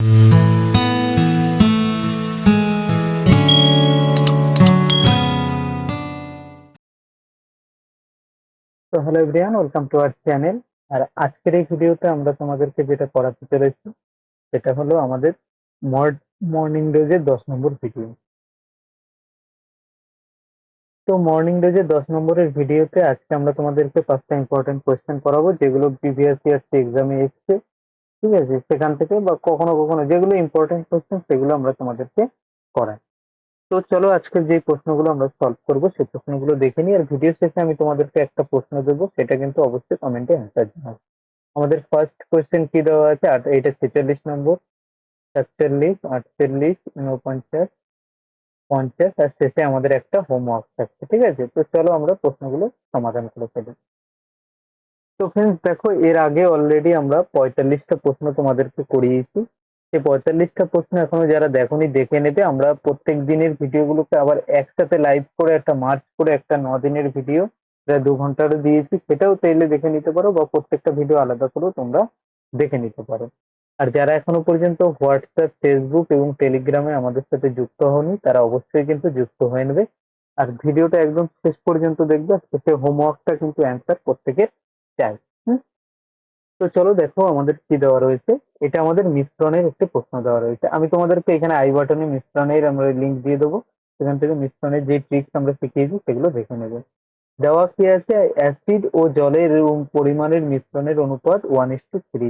তো hello everyone welcome to our channel আর আজকের এই ভিডিওতে আমরা তোমাদেরকে যেটা পড়াতে চলেছি সেটা হলো আমাদের মর্নিং ডোজের দশ নম্বর ভিডিও তো মর্নিং ডোজের দশ নম্বরের ভিডিওতে আজকে আমরা তোমাদেরকে পাঁচটা ইম্পর্টেন্ট কোয়েশ্চেন করাবো যেগুলো প্রিভিয়াস ইয়ার এক্সামে এসছে। ঠিক আছে? সেখান থেকে বা কখনো কখনো যেগুলো ইম্পর্টেন্ট কোয়েশ্চেন সেগুলো আমরা তোমাদেরকে করাই। তো চলো আজকে যে প্রশ্নগুলো আমরা সলভ করব, সেই প্রশ্নগুলো দেখে নিই। আর ভিডিও শেষে আমি তোমাদেরকে একটা প্রশ্ন দেবো, সেটা কিন্তু অবশ্যই কমেন্টে অ্যান্সার জানাবে। আমাদের ফার্স্ট কোয়েশ্চেন কি দেওয়া আছে? আট এটা ছেচল্লিশ নম্বর। সাতচল্লিশ, আটচল্লিশ উনপঞ্চাশ পঞ্চাশ। আর শেষে আমাদের একটা হোমওয়ার্ক থাকছে, ঠিক আছে? তো চলো আমরা প্রশ্নগুলো সমাধান করে ফেলি। তো ফ্রেন্ডস দেখো, এর আগে অলরেডি আমরা পঁয়তাল্লিশটা প্রশ্ন তোমাদেরকে করিয়েছি। সেই পঁয়তাল্লিশটা প্রশ্ন এখনও যারা দেখোনি, দেখে নেবে। আমরা প্রত্যেক দিনের ভিডিওগুলোকে আবার একসাথে লাইভ করে, একটা মার্চ করে, একটা ন দিনের ভিডিও প্রায় দু ঘণ্টার দিয়েছি। সেটাও চাইলে দেখে নিতে পারো বা প্রত্যেকটা ভিডিও আলাদা করেও তোমরা দেখে নিতে পারো। আর যারা এখনও পর্যন্ত হোয়াটসঅ্যাপ, ফেসবুক এবং টেলিগ্রামে আমাদের সাথে যুক্ত হওনি, তারা অবশ্যই কিন্তু যুক্ত হয়ে নেবে। আর ভিডিওটা একদম শেষ পর্যন্ত দেখবে। শেষে হোমওয়ার্কটা কিন্তু অ্যান্সার প্রত্যেকের চাই তো চলো দেখো আমাদের কি দেওয়া রয়েছে। এটা আমাদের মিশ্রণের একটি প্রশ্ন দেওয়া রয়েছে। আমি তোমাদেরকে এখানে আই বাটনে মিশ্রণের আমরা লিঙ্ক দিয়ে দেবো। সেখান থেকে মিশ্রণের যে ট্রিক্স আমরা শিখিয়েছি, সেগুলো দেখে নেবে। দেওয়া কি আছে? অ্যাসিড ও জলের পরিমাণের মিশ্রণের অনুপাত ওয়ান ইস টু থ্রি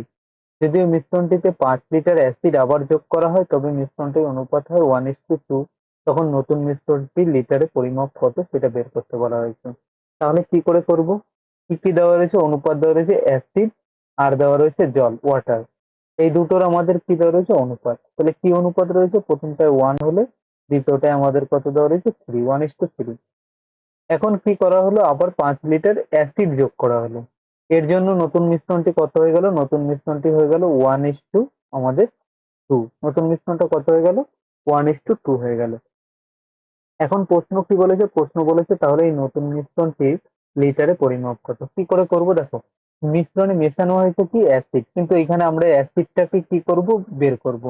যদি মিশ্রণটিতে পাঁচ লিটার অ্যাসিড আবার যোগ করা হয়, তবে মিশ্রণটির অনুপাত হয় ওয়ান ইস টু টু তখন নতুন মিশ্রণটি লিটারে পরিমাপ কত সেটা বের করতে বলা হয়েছে। তাহলে কি করে করব? কি কি দেওয়া রয়েছে? অনুপাত দেওয়া রয়েছে অ্যাসিড আর দেওয়া রয়েছে জল ওয়াটার এই দুটোর আমাদের কি দেওয়া রয়েছে? অনুপাত। তাহলে কি অনুপাত রয়েছে? প্রথমটায় ওয়ান হলে, দ্বিতীয়টায় আমাদের কত দেওয়া রয়েছে? Three one is to three এখন কি করা হলো? আবার পাঁচ লিটার অ্যাসিড যোগ করা হলো। এর জন্য নতুন মিশ্রণটি কত হয়ে গেল? নতুন মিশ্রণটি হয়ে গেল ওয়ান ইস টু আমাদের টু নতুন মিশ্রণটা কত হয়ে গেল? ওয়ান ইস টু টু হয়ে গেল। এখন প্রশ্ন কি বলেছে? প্রশ্ন বলেছে তাহলে এই নতুন মিশ্রণটি লিটারে পরিমাপ কত কি করে করব দেখো? মিশ্রণে মেশানো হয়েছে কি? অ্যাসিড কিন্তু এখানে আমরা অ্যাসিডটাকে কি করব? বের করব।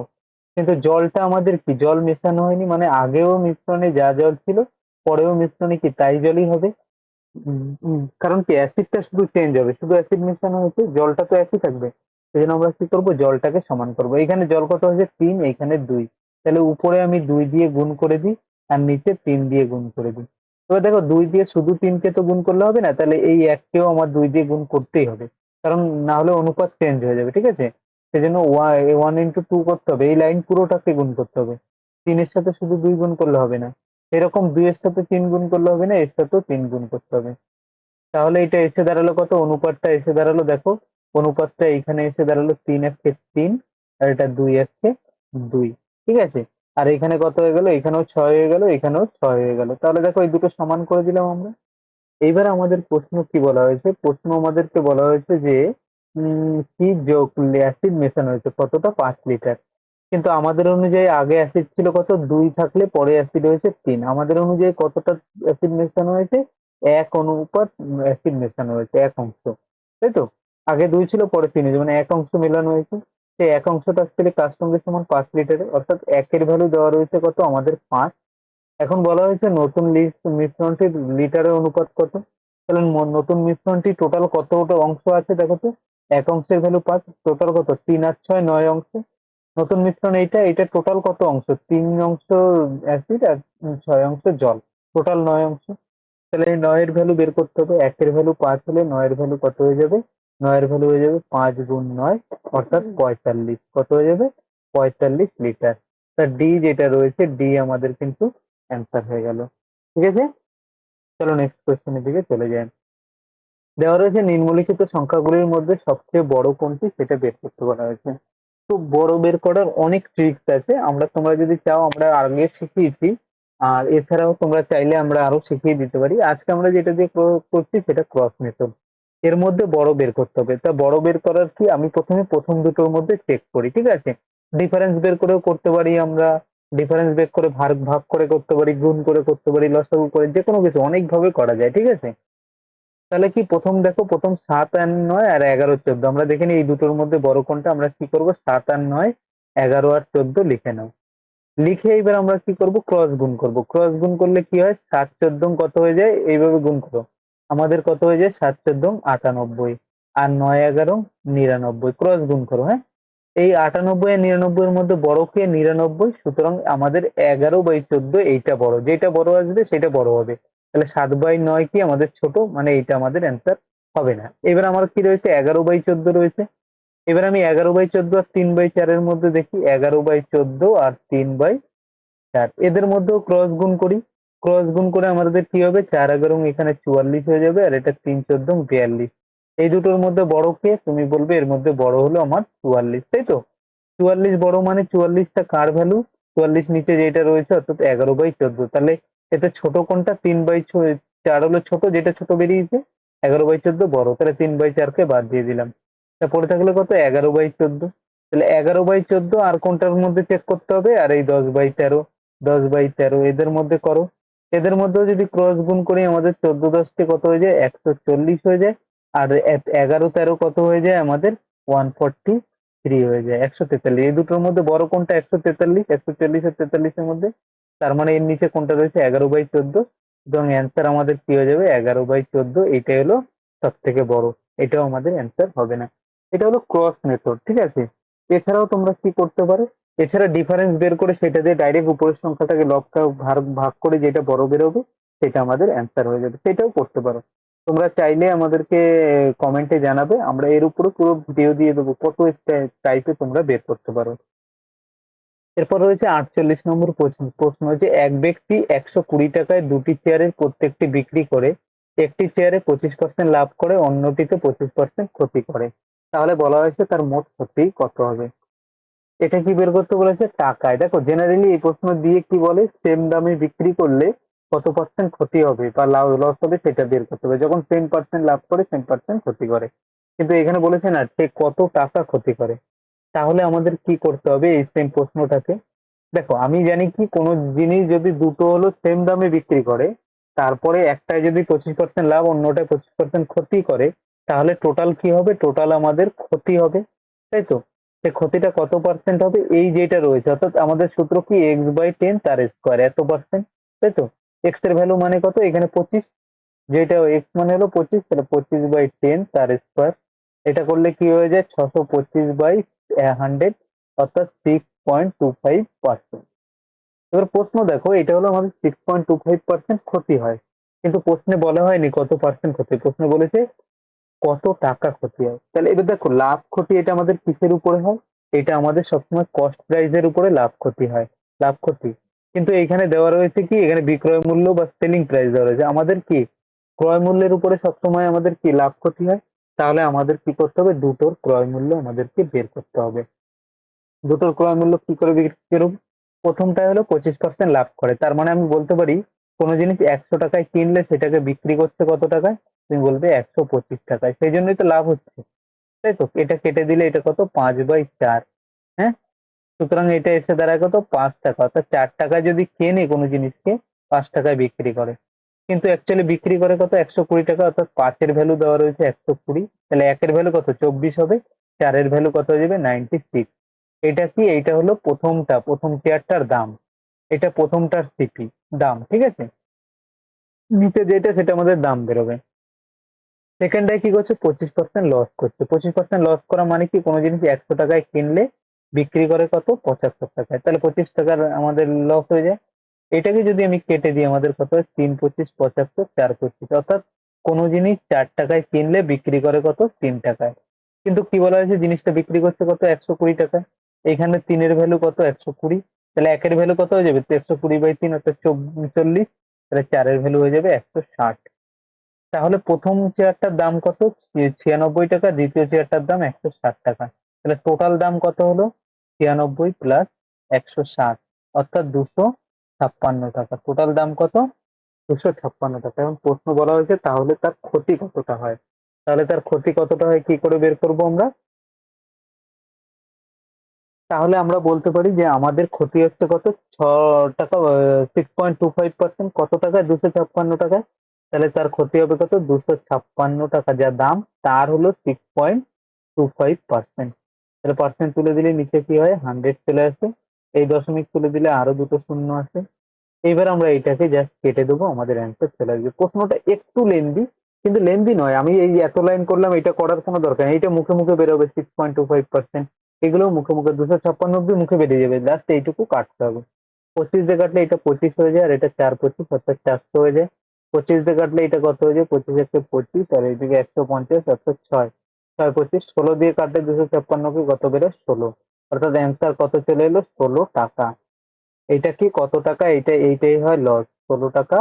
কিন্তু জলটা আমাদের কি? জল মেশানো হয়নি মানে আগেও মিশ্রণে যা জল ছিল, পরেও মিশ্রণে কি? তাই জলই হবে। কারণ কি? অ্যাসিডটা শুধু চেঞ্জ হবে। শুধু অ্যাসিড মেশানো হয়েছে, জলটা তো একই থাকবে। সেই জন্য আমরা কি করব? জলটাকে সমান করব। এখানে জল কত হয়েছে? তিন, এখানে দুই। তাহলে উপরে আমি দুই দিয়ে গুণ করে দিই, আর নিচে তিন দিয়ে গুণ করে দিই। এবার দেখো দুই দিয়ে শুধু তিনকে তো গুণ করলে হবে না, তাহলে এই এককেও আমার দুই দিয়ে গুণ করতেই হবে। কারণ না হলে অনুপাত চেঞ্জ হয়ে যাবে, ঠিক আছে? সেজন্য ওয়ান ইন্টু টু করতে হবে, এই লাইন পুরোটাকে গুণ করতে হবে। তিনের সাথে শুধু দুই গুণ করলে হবে না। এরকম দুইয়ের সাথে তিন গুণ করলে হবে না, এর সাথেও তিন গুণ করতে হবে। তাহলে এটা এসে দাঁড়াল কত? অনুপাতটা এসে দাঁড়াল, দেখো। অনুপাতটা এখানে এসে দাঁড়াল তিন এককে তিন, আর এটা দুই এককে দুই, ঠিক আছে? আর এখানে কত হয়ে গেল? এখানেও ছয় হয়ে গেল, এখানেও ছয় হয়ে গেল। তাহলে দেখো এই দুটো সমান করে দিলাম আমরা। এইবার আমাদের প্রশ্ন কি বলা হয়েছে? প্রশ্ন আমাদেরকে বলা হয়েছে যে কি যোগ অ্যাসিড মেশানো হয়েছে? কতটা? পাঁচ লিটার কিন্তু আমাদের অনুযায়ী আগে অ্যাসিড ছিল কত? দুই থাকলে পরে অ্যাসিড হয়েছে তিন। আমাদের অনুযায়ী কতটা অ্যাসিড মেশানো হয়েছে? এক অনুপাত অ্যাসিড মেশানো হয়েছে, এক অংশ। তাই তো? আগে দুই ছিল, পরে তিন হয়েছে। মানে এক অংশ মেলানো হয়েছে। সেই এক অংশটা অ্যাকচুয়ালি কার সঙ্গে সমান পাঁচ লিটারে অর্থাৎ একের ভ্যালু দেওয়া রয়েছে কত? আমাদের পাঁচ। এখন বলা হয়েছে নতুন লিস্ট মিশ্রণটির লিটারের অনুপাত কত? তাহলে নতুন মিশ্রণটি টোটাল কতটা অংশ আছে দেখো তো? এক অংশের ভ্যালু পাঁচ টোটাল কত? তিন আর ছয়, নয় অংশ। নতুন মিশ্রণ এইটা এটা টোটাল কত অংশ? তিন অংশ অ্যাসিড আর ছয় অংশ জল। টোটাল নয় অংশ। তাহলে নয়ের ভ্যালু বের করতে হবে। একের ভ্যালু পাঁচ হলে নয়ের ভ্যালু কত হয়ে যাবে? নয়ের ভ্যালু হয়ে যাবে পাঁচ গুণ নয় অর্থাৎ পঁয়তাল্লিশ। কত হয়ে যাবে? পঁয়তাল্লিশ লিটার। তা ডি যেটা রয়েছে ডি আমাদের কিন্তু অ্যান্সার হয়ে গেল। ঠিক আছে? চলো নেক্সট কোয়েশ্চেনের দিকে চলে যাই। দেওয়া রয়েছে নিম্নলিখিত সংখ্যাগুলির মধ্যে সবচেয়ে বড় কোনটি সেটা বের করতে বলা হয়েছে। তো বড় বের করার অনেক ট্রিক্স আছে। আমরা তোমরা যদি চাও আমরা আগে শিখিয়েছি। আর এছাড়াও তোমরা চাইলে আমরা আরও শিখিয়ে দিতে পারি। আজকে আমরা যেটা দিয়ে কর- করছি সেটা ক্রস মেথড এর মধ্যে বড় বের করতে হবে। তা বড় বের করার কি আমি প্রথমে প্রথম দুটোর মধ্যে চেক করি, ঠিক আছে? ডিফারেন্স বের করেও করতে পারি আমরা ডিফারেন্স বের করে ভাগ ভাগ করে করতে পারি, গুণ করে করতে পারি, লসাগু করে যে কোনো কিছু অনেক ভাবে করা যায়, ঠিক আছে? তাহলে কি প্রথম দেখো, প্রথম সাত আর নয় আর এগারো চোদ্দ। আমরা দেখে এই দুটোর মধ্যে বড় কোনটা, আমরা কি করব? সাত আর নয়, এগারো আর চোদ্দ লিখে নাও। লিখে এবার আমরা কি করব? ক্রস গুণ করব। ক্রস গুণ করলে কি হয়? সাত চোদ্দ কত হয়ে যায়? এইভাবে গুণ করো। আমাদের কত হয়ে যায়? সাত চোদ্দ আটানব্বই। আর নয় এগারো নিরানব্বই। ক্রস গুণ করো হ্যাঁ? এই আটানব্বই আর নিরানব্বই এর মধ্যে বড় কে? নিরানব্বই। সুতরাং আমাদের এগারো বাই চোদ্দ এইটা বড়। যেটা বড় আসবে, সেটা বড় হবে। তাহলে সাত বাই নয় কি আমাদের ছোট? মানে এইটা আমাদের অ্যান্সার হবে না। এবার আমার কি রয়েছে? এগারো বাই চোদ্দ রয়েছে। এবার আমি এগারো বাই চোদ্দ আর তিন বাই চারের মধ্যে দেখি, এগারো বাই চোদ্দ আর তিন বাই চার। এদের মধ্যেও ক্রস গুণ করি। ক্রস গুণ করে আমাদের কি হবে? চার এগারো এখানে চুয়াল্লিশ হয়ে যাবে, আর এটা তিন চোদ্দ বিয়াল্লিশ। এই দুটোর মধ্যে বড় কে? তুমি বলবে এর মধ্যে বড় হলো আমার চুয়াল্লিশ, তাই তো? চুয়াল্লিশ বড় মানে চুয়াল্লিশটা কার ভ্যালু? চুয়াল্লিশ নিচে যেটা রয়েছে, অর্থাৎ এগারো বাই চোদ্দ। তাহলে এটা ছোট কোনটা? তিন বাই চার হলো ছোট, যেটা ছোট বেরিয়েছে, এগারো বাই চোদ্দ বড়। তাহলে তিন বাই চারকে বাদ দিয়ে দিলাম। পড়ে থাকলে কত? এগারো বাই চোদ্দ। তাহলে এগারো বাই চোদ্দ আর কোনটার মধ্যে চেক করতে হবে? আর এই দশ বাই তেরো, দশ বাই তেরো, এদের মধ্যে করো। এদের মধ্যেও যদি ক্রস গুণ করি, আমাদের চোদ্দ দশটি কত হয়ে যায়? একশো চল্লিশ হয়ে যায়। আর এগারো তেরো কত হয়ে যায়? আমাদের ওয়ান ফোরটি থ্রি হয়ে যায়। একশো তেতাল্লিশ। এই দুটোর মধ্যে বড় কোনটা? একশো তেতাল্লিশ। একশো চল্লিশ আর তেতাল্লিশের মধ্যে। তার মানে এর নিচে কোনটা রয়েছে? এগারো বাই চোদ্দ। এবং অ্যান্সার আমাদের কি হয়ে যাবে? এগারো বাই চোদ্দ। এইটাই হলো সব থেকে বড়। এটাও আমাদের অ্যান্সার হবে না। এটা হলো ক্রস মেথড ঠিক আছে? এছাড়াও তোমরা কি করতে পারো? এছাড়া ডিফারেন্স বের করে সেটা দিয়ে ডাইরেক্ট উপরের সংখ্যাটাকে লবটা ভাগ ভাগ করে যেটা বড় বেরোবে, সেটা আমাদের অ্যান্সার হয়ে যাবে। সেটাও করতে পারো। তোমরা চাইলে আমাদেরকে কমেন্টে জানাবে, আমরা এর উপরে পুরো ভিডিও দিয়ে দেবো, কত টাইপে তোমরা বের করতে পারো। এরপর রয়েছে আটচল্লিশ নম্বর প্রশ্ন। প্রশ্ন হচ্ছে, এক ব্যক্তি একশো কুড়ি টাকায় দুটি চেয়ারের প্রত্যেকটি বিক্রি করে, একটি চেয়ারে পঁচিশ পার্সেন্ট লাভ করে, অন্যটিতে পঁচিশ পার্সেন্ট ক্ষতি করে। তাহলে বলা হয়েছে তার মোট ক্ষতি কত হবে? এটা কি বের করতে বলেছে? টাকায়। দেখো জেনারেলি এই প্রশ্ন দিয়ে কি বলে? সেম দামে বিক্রি করলে কত পার্সেন্ট ক্ষতি হবে বা লাভ লস হবে সেটা বের করতে হবে। যখন সেম পার্সেন্ট লাভ করে সেম পার্সেন্ট ক্ষতি করে। কিন্তু এখানে বলেছে না, সে কত টাকা ক্ষতি করে। তাহলে আমাদের কি করতে হবে এই সেম প্রশ্নটাকে? দেখো, আমি জানি কি, কোনো জিনিস যদি দুটো হলো সেম দামে বিক্রি করে, তারপরে একটায় যদি পঁচিশ পার্সেন্ট লাভ, অন্যটায় পঁচিশ পার্সেন্ট ক্ষতি করে, তাহলে টোটাল কি হবে? টোটাল আমাদের ক্ষতি হবে। তাই তো? সে ক্ষতিটা কত পার্সেন্ট হবে? এই যেটা রয়েছে, অর্থাৎ আমাদের সূত্র কি? এক্স বাই টেন তার স্কোয়ার এত পার্সেন্ট তাই তো? এক্সের ভ্যালু মানে কত? এখানে পঁচিশ। যেটা এক্স মানে হলো পঁচিশ, তাহলে পঁচিশ বাই টেন তার স্কোয়ার এটা করলে কি হয়ে যায়? ছশো পঁচিশ বাই হান্ড্রেড অর্থাৎ six point two five percent এবার প্রশ্ন দেখো, এটা হলো আমাদের six point two five percent ক্ষতি হয়। কিন্তু প্রশ্নে বলা হয়নি কত পার্সেন্ট ক্ষতি। প্রশ্নে বলেছে কত টাকা ক্ষতি হয়? তাহলে এবার দেখো, লাভ ক্ষতি এটা আমাদের কিসের উপরে হয়? এটা আমাদের সবসময় কস্ট প্রাইসের উপরে লাভ ক্ষতি হয়। লাভ ক্ষতি। কিন্তু এখানে দেওয়া রয়েছে কি, এখানে বিক্রয় মূল্য বা সেলিং প্রাইস দেওয়া রয়েছে। আমাদের কি, ক্রয় মূল্যের উপরে সবসময় আমাদের কি লাভ ক্ষতি হয়? তাহলে আমাদের কি করতে হবে? দুটোর ক্রয় মূল্য আমাদেরকে বের করতে হবে। দুটোর ক্রয় মূল্য কি করে বিক্রি করব? প্রথমটা হলো পঁচিশ পার্সেন্ট লাভ করে। তার মানে আমি বলতে পারি, কোনো জিনিস একশো টাকায় কিনলে সেটাকে বিক্রি করছে কত টাকায়? তুমি বলবে একশো পঁচিশ টাকায় সেই জন্যই তো লাভ হচ্ছে। তাই তো? এটা কেটে দিলে এটা কত? পাঁচ বাই চার হ্যাঁ? সুতরাং এটা এসে দাঁড়ায় কত? পাঁচ টাকা। অর্থাৎ চার টাকায় যদি কেনে কোনো জিনিসকে, পাঁচ টাকায় বিক্রি করে। কিন্তু অ্যাকচুয়ালি বিক্রি করে কত? একশো কুড়ি টাকা, অর্থাৎ পাঁচের ভ্যালু দেওয়া রয়েছে একশো কুড়ি। তাহলে একের ভ্যালু কত? চব্বিশ হবে। চারের ভ্যালু কত হয়ে যাবে? নাইনটি সিক্স এটা কি? এইটা হলো প্রথমটা, প্রথম চেয়ারটার দাম। এটা প্রথমটার সিপি দাম, ঠিক আছে? নিচে যেটা, সেটা আমাদের দাম বেরোবে। সেকেন্ডটায় কি করছে? পঁচিশ পার্সেন্ট লস করছে। পঁচিশ পার্সেন্ট লস করা মানে কি? কোনো জিনিস একশো টাকায় কিনলে বিক্রি করে কত? পঁচাত্তর টাকায়। তাহলে পঁচিশ টাকার আমাদের লস হয়ে যায়। এটাকে যদি আমি কেটে দিই, আমাদের কত হয়? তিন পঁচিশ, পঁচাত্তর, চার পঁচিশ। অর্থাৎ কোনো জিনিস চার টাকায় কিনলে বিক্রি করে কত? তিন টাকায়। কিন্তু কি বলা হয়েছে? জিনিসটা বিক্রি করছে কত? একশো কুড়ি টাকায়। এখানে তিনের ভ্যালু কত? একশো কুড়ি। তাহলে একের ভ্যালু কত হয়ে যাবে? একশো কুড়ি বাই তিন, অর্থাৎ চল্লিশ। তাহলে চারের ভ্যালু হয়ে যাবে একশো ষাট। তাহলে প্রথম চেয়ারটার দাম কত? ছিয়ানব্বই টাকা, দ্বিতীয় চেয়ারটার দাম একশো ষাট টাকা। তাহলে টোটাল দাম কত হলো? ছিয়ানব্বই প্লাস একশো ষাট, অর্থাৎ দুশো ছাপ্পান্ন টাকা। টোটাল দাম কত? দুশো ছাপ্পান্ন টাকা। এবং প্রশ্ন বলা হয়েছে, তাহলে তার ক্ষতি কতটা হয়? তাহলে তার ক্ষতি কতটা হয় কি করে বের করব আমরা? তাহলে আমরা বলতে পারি যে আমাদের ক্ষতি হচ্ছে কত? ছ টাকা six point two five percent কত টাকায়? দুশো ছাপ্পান্ন টাকায়। তাহলে তার ক্ষতি হবে কত? দুশো ছাপ্পান্ন টাকা। যা দাম, তার হলো six point two five percent তাহলে পার্সেন্ট তুলে দিলে নিচে কি হয়? হান্ড্রেড চলে আসে। এই দশমিক তুলে দিলে আরও দুটো শূন্য আসে। এইবার আমরা এইটাকে জাস্ট কেটে দেবো। আমাদের অ্যান্সার চলে আসবে। প্রশ্নটা একটু লেন্দি কিন্তু লেন্দি নয়। আমি এই এত লাইন করলাম, এটা করার কোনো দরকার নেই। এটা মুখে মুখে বেরোবে six point two five percent এগুলো মুখে মুখে দুশো ছাপ্পান্ন অব্দি মুখে বেরিয়ে যাবে। জাস্ট এইটুকু কাটতে হবে। পঁচিশ দিয়ে কাটলে এটা পঁচিশ হয়ে যায়, আর এটা চার পঁচিশ, অর্থাৎ চারশো হয়ে যায়। পঁচিশ দিয়ে কাটলে এটা কত হয়ে যায়? পঁচিশ একশো পঁচিশ, আর এইদিকে একশো পঞ্চাশ, একশো ছয়। ছয়, পঁচিশ, ষোলো দিয়ে কাটলে দুশো ছাপ্পান্নকে কত বেরো ষোলো। অর্থাৎ অ্যান্সার কত চলে এলো? ষোলো টাকা। এটা কি কত টাকা? এইটা, এইটাই হয় লস ষোলো টাকা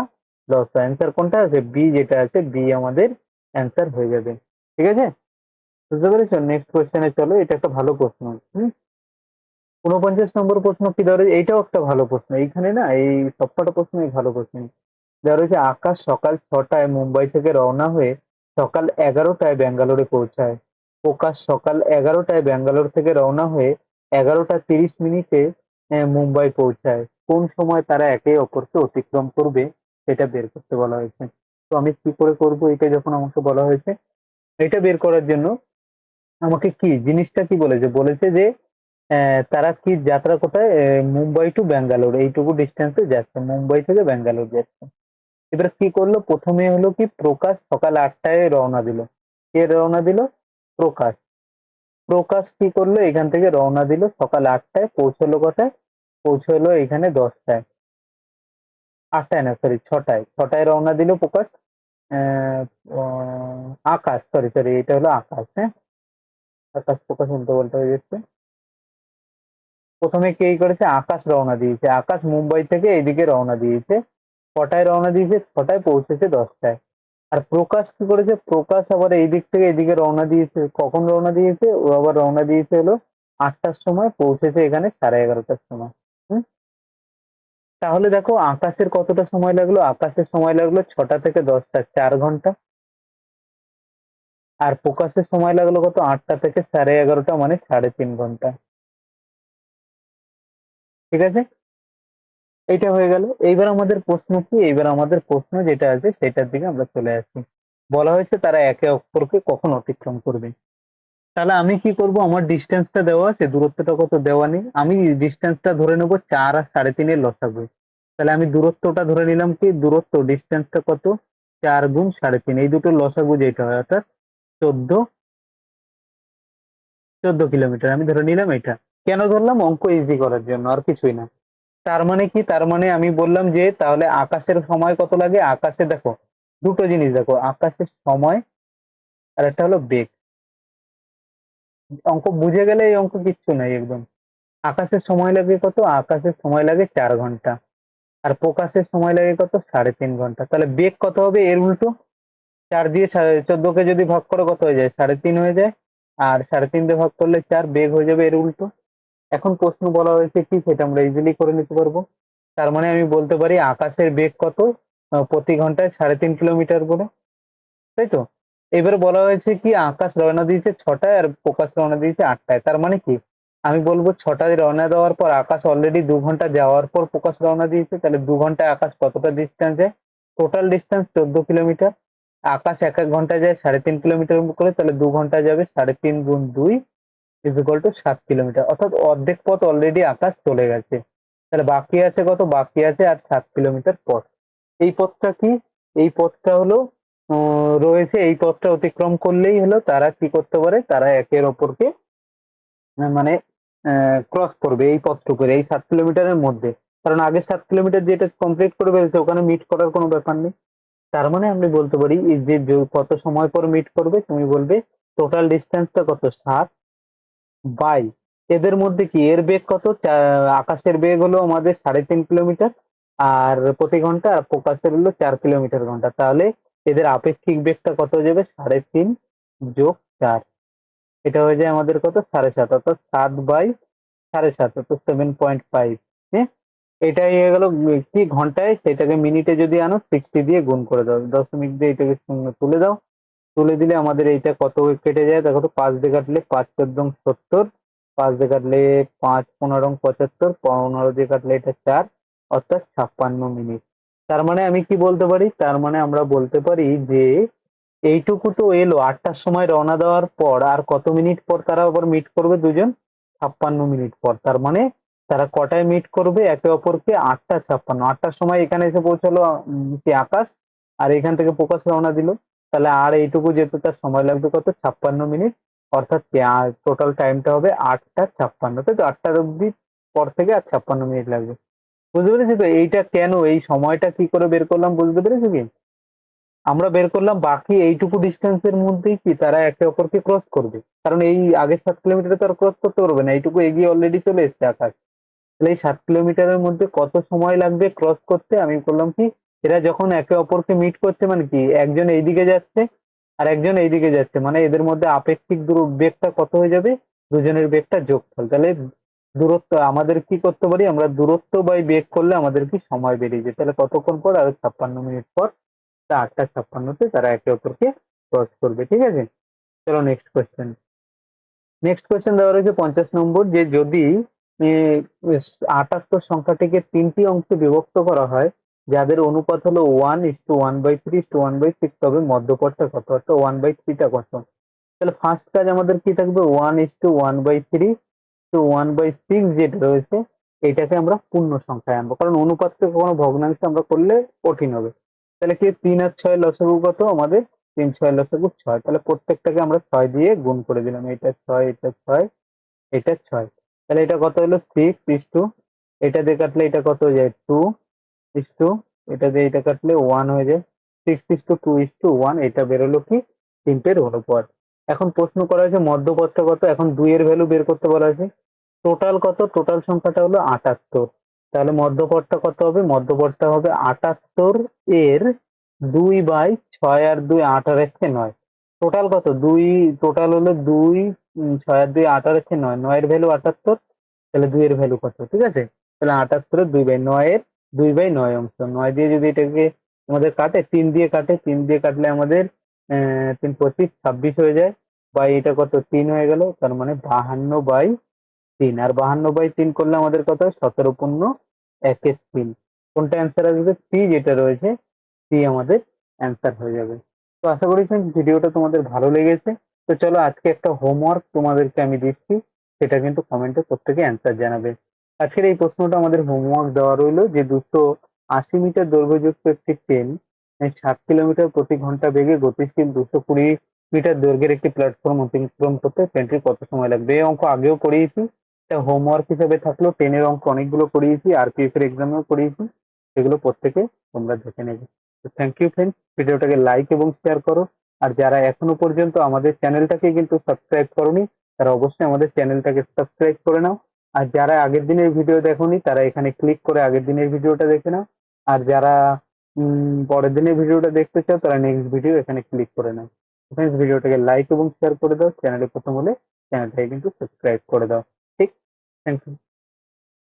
লস অ্যান্সার কোনটা আছে? বি যেটা আছে বি আমাদের অ্যান্সার হয়ে যাবে। ঠিক আছে? বুঝতে পেরেছ? নেক্সট কোয়েশ্চেনে চলো। এটা একটা ভালো প্রশ্ন। হুম? উনপঞ্চাশ নম্বর প্রশ্ন কি ধরে? এইটাও একটা ভালো প্রশ্ন। এইখানে না, এই সবকটা প্রশ্নই ভালো প্রশ্ন রয়েছে আকাশ সকাল ছটায় মুম্বাই থেকে রওনা হয়ে সকাল এগারোটায় ব্যাঙ্গালোরে পৌঁছায়। প্রকাশ সকাল এগারোটায় ব্যাঙ্গালোর থেকে রওনা হয়ে এগারোটা তিরিশ মিনিটে মুম্বাই পৌঁছায়। কোন সময় তারা একে অপরকে অতিক্রম করবে সেটা বের করতে বলা হয়েছে। তো আমি কি করে করব এটা যখন আমাকে বলা হয়েছে, এটা বের করার জন্য আমাকে কি, জিনিসটা কি বলেছে? বলেছে যে তারা কি যাত্রা কোথায়? মুম্বাই টু ব্যাঙ্গালোর, এইটুকু ডিস্টেন্সে যাচ্ছে, মুম্বাই থেকে ব্যাঙ্গালোর যাচ্ছে। এবার কি করল? প্রথমে হলো কি প্রকাশ সকাল আটটায় রওনা দিল। কে রওনা দিল? প্রকাশ। প্রকাশ কি করল? এখান থেকে রওনা দিল সকাল আটটায়, পৌঁছলো কোথায়? পৌঁছলো এখানে দশটায়। আটটায় না সরি ছটায়। ছটায় রওনা দিল প্রকাশ। আকাশ সরি সরি এটা হলো আকাশ হ্যাঁ? আকাশ, প্রকাশ, উল্টো পাল্টা হয়ে যাচ্ছে। প্রথমে কে করেছে? আকাশ রওনা দিয়েছে। আকাশ মুম্বাই থেকে এদিকে রওনা দিয়েছে। কটায় রওনা দিয়েছে, ছটায় পৌঁছেছে দশটায়। আর প্রকাশ কি করেছে? প্রকাশ আবার এই দিক থেকে এদিকে রওনা দিয়েছে। কখন রওনা দিয়েছে? ও আবার রওনা দিয়েছে হলো আটটার সময়, পৌঁছেছে এখানে সাড়ে এগারোটার সময়। হুম? তাহলে দেখো আকাশের কতটা সময় লাগল? আকাশের সময় লাগল ছটা থেকে দশটা, চার ঘণ্টা। আর প্রকাশের সময় লাগল কত? আটটা থেকে সাড়ে এগারোটা মানে সাড়ে তিন ঘণ্টা। ঠিক আছে? এইটা হয়ে গেল। এইবার আমাদের প্রশ্ন কি? এইবার আমাদের প্রশ্ন যেটা আছে সেটার দিকে আমরা চলে আসি। বলা হয়েছে তারা একে অপরকে কখন অতিক্রম করবে। তাহলে আমি কি করব? আমার ডিস্টেন্সটা দেওয়া আছে, দূরত্বটা কত দেওয়া নেই। আমি ডিস্টেন্সটা ধরে নেব চার আর সাড়ে তিনের লসাগু। তাহলে আমি দূরত্বটা ধরে নিলাম কি? দূরত্ব ডিস্টেন্সটা কত? চার গুণ সাড়ে তিন। এই দুটো লসাগু যেটা হয়, অর্থাৎ চোদ্দ চোদ্দ কিলোমিটার। আমি ধরে নিলাম এটা। কেন ধরলাম? অঙ্ক ইজি করার জন্য, আর কিছুই না। তার মানে কি? তার মানে আমি বললাম যে, তাহলে আকাশের সময় কত লাগে? আকাশে দেখো, দুটো জিনিস দেখো, আকাশের সময় আর একটা হলো বেগ। অঙ্ক বুঝে গেলে এই অঙ্ক কিচ্ছু নাই একদম। আকাশের সময় লাগে কত? আকাশের সময় লাগে চার ঘণ্টা। আর প্রকাশের সময় লাগে কত? সাড়ে তিন ঘণ্টা। তাহলে বেগ কত হবে? এর উল্টো। চার দিয়ে সাড়ে- চোদ্দকে যদি ভাগ করো, কত হয়ে যায়? সাড়ে তিন হয়ে যায়। আর সাড়ে তিন দিয়ে ভাগ করলে চার বেগ হয়ে যাবে এর উল্টো। এখন প্রশ্ন বলা হয়েছে কি সেটা আমরা ইজিলি করে নিতে পারব। তার মানে আমি বলতে পারি আকাশের বেগ কত প্রতি ঘন্টায় সাড়ে তিন কিলোমিটার বলে তাই তো? এবারে বলা হয়েছে কি আকাশ রওনা দিয়েছে ছটায় আর প্রকাশ রওনা দিয়েছে আটটায়। তার মানে কি? আমি বলব ছটায় রওনা দেওয়ার পর আকাশ অলরেডি দু ঘণ্টা যাওয়ার পর প্রকাশ রওনা দিয়েছে। তাহলে দু ঘন্টায় আকাশ কতটা ডিস্টেন্স টোটাল ডিস্টেন্স চোদ্দ কিলোমিটার। আকাশ এক এক ঘন্টায় যায় সাড়ে তিন কিলোমিটার করে, তাহলে দু ঘণ্টা যাবে সাড়ে তিন গুণ দুই। ইকুয়াল টু সাত কিলোমিটার। অর্থাৎ অর্ধেক পথ অলরেডি আকাশ চলে গেছে। তাহলে বাকি আছে কত? বাকি আছে আর সাত কিলোমিটার পথ। এই পথটা কি? এই পথটা হলো রয়েছে, এই পথটা অতিক্রম করলেই হলো তারা কি করতে পারে? তারা একের অপরকে মানে ক্রস করবে এই পথটুকুর, এই সাত কিলোমিটারের মধ্যে। কারণ আগে সাত কিলোমিটার যেটা কমপ্লিট করে ফেলেছে, ওখানে মিট করার কোনো ব্যাপার নেই। তার মানে আমি বলতে পারি যে- কত সময় পর মিট করবে, তুমি বলবে টোটাল ডিস্টেন্সটা কত? সাত বাই। এদের মধ্যে কি? এর বেগ কত? আকাশের বেগ হলো আমাদের সাড়ে তিন কিলোমিটার, আর প্রতি ঘণ্টা আর প্রকাশের হলো চার কিলোমিটার ঘণ্টা। তাহলে এদের আপেক্ষিক বেগটা কত হয়ে যাবে? সাড়ে তিন যোগ চার। এটা হয়ে যায় আমাদের কত? সাড়ে সাত, অর্থাৎ সাত বাই সাড়ে সাত, অর্থাৎ সেভেন পয়েন্ট ফাইভ হ্যাঁ? এটাই হয়ে গেল কি? ঘন্টায় সেটাকে মিনিটে যদি আনো সিক্সটি দিয়ে গুণ করে দাও। দশমিক দিয়ে এটাকে শূন্য তুলে দাও। তুলে দিলে আমাদের এইটা কত কেটে যায়? দেখো তো, পাঁচ দিয়ে কাটলে পাঁচ চোদ্দ সত্তর, পাঁচ দিয়ে কাটলে পাঁচ পনেরো পঁচাত্তর, পনেরো দিয়ে কাটলে এটা চার, অর্থাৎ ছাপ্পান্ন মিনিট। তার মানে আমি কি বলতে পারি? তার মানে আমরা বলতে পারি যে এইটুকু তো এলো, আটটার সময় রওনা দেওয়ার পর আর কত মিনিট পর তারা আবার মিট করবে দুজন? ছাপ্পান্ন মিনিট পর। তার মানে তারা কটায় মিট করবে? একে অপরকে আটটা ছাপ্পান্ন। আটটার সময় এখানে এসে পৌঁছালো আকাশ? আর এখান থেকে প্রকাশ রওনা দিল। তাহলে আর এইটুকু যেতে তার সময় লাগবে কত? ছাপ্পান্ন মিনিট। অর্থাৎ টোটাল টাইমটা হবে আটটা ছাপ্পান্ন। তাই তো? আটটার অব্দি পর থেকে আর ছাপ্পান্ন মিনিট লাগবে। বুঝতে পেরেছি তো? এইটা কেন? এই সময়টা কি করে বের করলাম? বুঝতে পেরেছি কি? আমরা বের করলাম বাকি এইটুকু ডিস্টেন্সের মধ্যেই কি তারা একে অপরকে ক্রস করবে? কারণ এই আগের সাত কিলোমিটারে তো আর ক্রস করতে পারবে না। এইটুকু এগিয়ে অলরেডি চলে এসছে আকাশ। তাহলে এই সাত কিলোমিটারের মধ্যে কত সময় লাগবে ক্রস করতে? আমি করলাম কি এরা যখন একে অপরকে মিট করছে মানে কি, একজন এইদিকে যাচ্ছে আর একজন এইদিকে যাচ্ছে। মানে এদের মধ্যে আপেক্ষিক দূর বেগটা কত হয়ে যাবে? দুজনের বেগটা যোগফল। তাহলে দূরত্ব, আমাদের কি করতে পারি? আমরা দূরত্ব বাই বেগ করলে আমাদের কি সময় বেরিয়ে যায়। তাহলে কতক্ষণ পর? আর ছাপ্পান্ন মিনিট পর আটটা ছাপ্পান্নতে তারা একে অপরকে ক্রস করবে, ঠিক আছে? চলো নেক্সট কোয়েশ্চেন নেক্সট কোয়েশ্চেন দেওয়া রয়েছে পঞ্চাশ নম্বর যে যদি আটাত্তর সংখ্যাটিকে তিনটি অংশে বিভক্ত করা হয় যাদের অনুপাত হলো one is to one by three two one by six তবে মধ্যপথটা কত? অর্থাৎ ওয়ান বাই থ্রিটা কত? তাহলে ফার্স্ট কাজ আমাদের কি থাকবে? One is to one by three two one by six যেটা রয়েছে, এটাকে আমরা পূর্ণ সংখ্যায় আনব। কারণ অনুপাতকে কখনো ভগ্নাংশে আমরা করলে কঠিন হবে। তাহলে কি তিন আর ছয় লসাগু কত? আমাদের তিন ছয় লসাগু ছয়। তাহলে প্রত্যেকটাকে আমরা ছয় দিয়ে গুণ করে দিলাম। এটা ছয় এটা ছয় এটা ছয়। তাহলে এটা কত হলো? সিক্স ইস টু এটা দিয়ে কাটলে এটা কত হয়ে যায়? টু ইস টু এটা দিয়ে এটা কাটলে ওয়ান হয়ে যায়। Six is to two is to one এটা বেরোলো কি? তিনটের অনুপাত। এখন প্রশ্ন করা হয়েছে মধ্যপথটা কত? এখন দুইয়ের ভ্যালু বের করতে বলা হয়েছে। টোটাল কত? টোটাল সংখ্যাটা হলো আটাত্তর। তাহলে মধ্যপথটা কত হবে? মধ্যপথটা হবে আটাত্তর এর দুই বাই ছয় আর দুই আট আর একে নয়। টোটাল কত? দুই টোটাল হলো দুই ছয় আর দুই আট আর একে নয়। নয়ের ভ্যালু আটাত্তর, তাহলে দুইয়ের ভ্যালু কত? ঠিক আছে? তাহলে আটাত্তরের দুই বাই নয়ের দুই বাই নয় অংশ। নয় দিয়ে যদি এটাকে আমাদের কাটে, তিন দিয়ে কাটে, তিন দিয়ে কাটলে আমাদের তিন পঁচিশ, ছাব্বিশ হয়ে যায়। বাই এটা কত? তিন হয়ে গেল, তার মানে বাহান্ন বাই তিন। আর বাহান্ন বাই তিন করলে আমাদের কত? সতেরো পূর্ণ একের তিন। কোনটা অ্যান্সার আসবে? সি যেটা রয়েছে সি আমাদের অ্যান্সার হয়ে যাবে। তো আশা করি ভিডিওটা তোমাদের ভালো লেগেছে। তো চলো আজকে একটা হোমওয়ার্ক তোমাদেরকে আমি দিচ্ছি। সেটা কিন্তু কমেন্টে প্রত্যেকে অ্যান্সার জানাবে। আজকের এই প্রশ্নটা আমাদের হোমওয়ার্ক দেওয়া রইল যে দুশো আশি মিটার দৈর্ঘ্যযুক্ত একটি ট্রেন সাত কিলোমিটার প্রতি ঘণ্টা বেগে গতিশীল দুশো কুড়ি মিটার দৈর্ঘ্যের একটি প্ল্যাটফর্ম অতিক্রম করতে ট্রেনটির কত সময় লাগবে? এই অঙ্ক আগেও করিয়েছি। এটা হোমওয়ার্ক হিসাবে থাকল। টেনের অঙ্ক অনেকগুলো করিয়েছি আরপিএফ এর এক্সামেও করিয়েছি। সেগুলো প্রত্যেকে তোমরা দেখে নেবে। তো থ্যাংক ইউ ফ্রেন্ডস ভিডিওটাকে লাইক এবং শেয়ার করো। আর যারা এখনও পর্যন্ত আমাদের চ্যানেলটাকে কিন্তু সাবস্ক্রাইব করোনি, তারা অবশ্যই আমাদের চ্যানেলটাকে সাবস্ক্রাইব করে নাও। আর যারা আগের দিনের ভিডিও দেখোনি, তারা এখানে ক্লিক করে আগের দিনের ভিডিওটা দেখে নাও। আর যারা পরের দিনের ভিডিওটা দেখতে চাও, তারা নেক্সট ভিডিও এখানে ক্লিক করে নাও। ফ্রেন্ডস ভিডিওটাকে লাইক এবং শেয়ার করে দাও। চ্যানেলে প্রথম হলে চ্যানেলটাকে কিন্তু সাবস্ক্রাইব করে দাও। ঠিক? Thank you